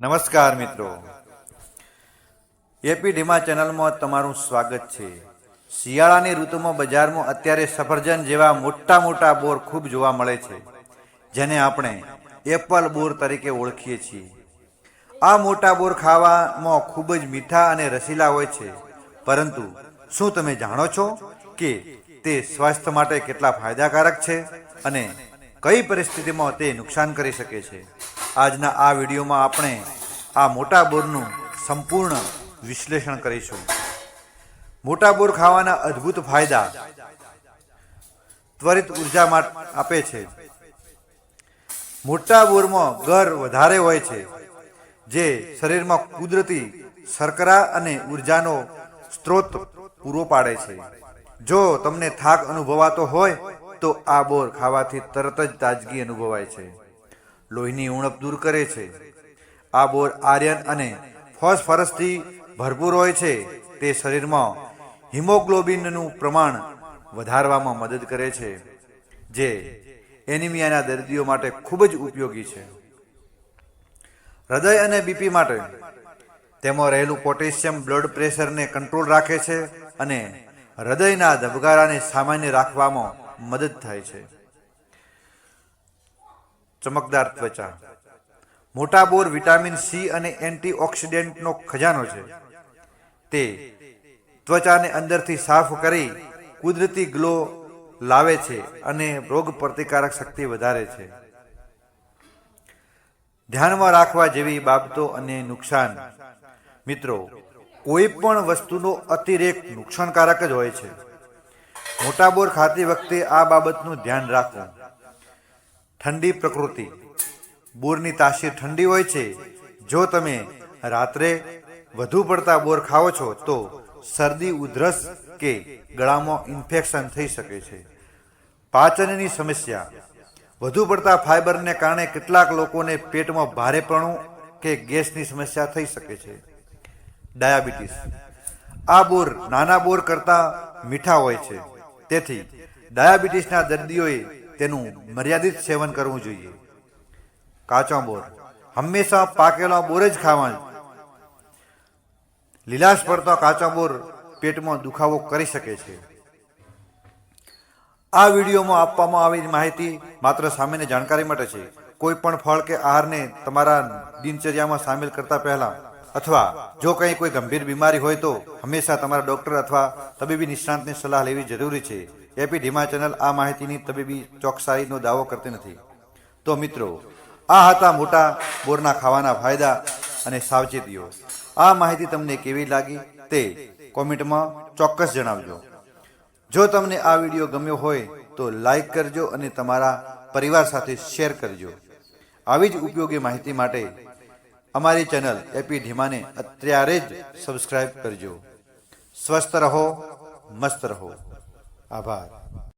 નમસ્કાર મિત્રો. એપી ડીમા ચેનલમાં તમારું સ્વાગત છે. શિયાળાની ઋતુમાં બજારમાં અત્યારે સફરજન જેવા મોટા મોટા બોર ખૂબ જોવા મળે છે, જેને આપણે એપલ બોર તરીકે ઓળખીએ છીએ. આ મોટા બોર ખાવામાં ખૂબ જ મીઠા અને રસીલા હોય છે. પરંતુ શું તમે જાણો છો કે તે સ્વાસ્થ્ય માટે કેટલા ફાયદાકારક છે અને કઈ પરિસ્થિતિમાં તે નુકસાન કરી શકે છે? આજના આ વિડીયોમાં આપણે આ મોટા બોરનું સંપૂર્ણ વિશ્લેષણ કરીશું. મોટા બોર ખાવાના અદ્ભુત ફાયદા ત્વરિત ઊર્જા આપે છે. મોટા બોરમાં ગર વધારે હોય છે, જે શરીરમાં કુદરતી શર્કરા અને ઉર્જાનો સ્ત્રોત પૂરો પાડે છે. જો તમને થાક અનુભવાતો હોય, તો આ બોર ખાવાથી તરત જ તાજગી અનુભવાય છે. લોહીની ઉણપ દૂર કરે છે. આ બોર આર્યન અને ફોસ્ફરસથી ભરપૂર હોય છે. તે શરીરમાં હિમોગ્લોબિનનું પ્રમાણ વધારવામાં મદદ કરે છે, જે એનિમિયાના દર્દીઓ માટે ખૂબ જ ઉપયોગી છે. હૃદય અને બીપી માટે તેમાં રહેલું પોટેશિયમ બ્લડ પ્રેશરને કંટ્રોલ રાખે છે અને હૃદયના ધબકારાને સામાન્ય રાખવામાં મદદ થાય છે. ચમકદાર ત્વચા. મોટા બોર વિટામિન સી અને એન્ટીઓક્સિડન્ટનો ખજાનો છે. તે ત્વચાને અંદરથી સાફ કરી કુદરતી ગ્લો લાવે છે અને રોગ પ્રતિકારક શક્તિ વધારે છે. ધ્યાનમાં રાખવા જેવી બાબતો અને નુકસાન. મિત્રો, કોઈ પણ વસ્તુનો અતિરેક નુકસાનકારક જ હોય છે. મોટા બોર ખાતી વખતે આ બાબતનું ધ્યાન રાખવું. ઠંડી પ્રકૃતિ. બોરની તાસીર ઠંડી હોય છે. જો તમે રાત્રે વધુ પડતા બોર ખાઓ છો, તો શરદી, ઉધરસ કે ગળામાં ઇન્ફેક્શન થઈ શકે છે. પાચનની સમસ્યા. વધુ પડતા ફાઈબરને કારણે કેટલાક લોકોને પેટમાં ભારેપણું કે ગેસની સમસ્યા થઈ શકે છે. ડાયાબિટીસ. આ બોર નાના બોર કરતાં મીઠા હોય છે. તેથી ડાયાબિટીસના દર્દીઓએ તેનું મર્યાદિત સેવન કરવું જોઈએ. કાચા બોર હંમેશા પાકેલા બોર જ ખાવા લીલાશ પડતા કાચા બોર પેટમાં દુખાવો કરી શકે છે. આ વિડીયોમાં આપવામાં આવેલી માહિતી માત્ર સામેની જાણકારી માટે છે. કોઈ પણ ફળ કે આહારને તમારા દિનચર્યામાં સામેલ કરતા પહેલા અથવા જો કંઈ કોઈ ગંભીર બીમારી હોય તો હંમેશા તમારા ડૉક્ટર અથવા તબીબી નિષ્ણાંતની સલાહ લેવી જરૂરી છે. એપી ધીમા ચેનલ આ માહિતીની તબીબી ચોકસાઈનો દાવો કરતી નથી. તો મિત્રો, આ હતા મોટા બોરના ખાવાના ફાયદા અને સાવચેતીઓ. આ માહિતી તમને કેવી લાગી તે કોમેન્ટમાં ચોક્કસ જણાવજો. જો તમને આ વીડિયો ગમ્યો હોય તો લાઈક કરજો અને તમારા પરિવાર સાથે શેર કરજો. આવી જ ઉપયોગી માહિતી માટે અમારી ચેનલ એપી ધીમાને અત્યારે જ સબસ્ક્રાઈબ કરજો. સ્વસ્થ રહો, મસ્ત રહો. આભાર.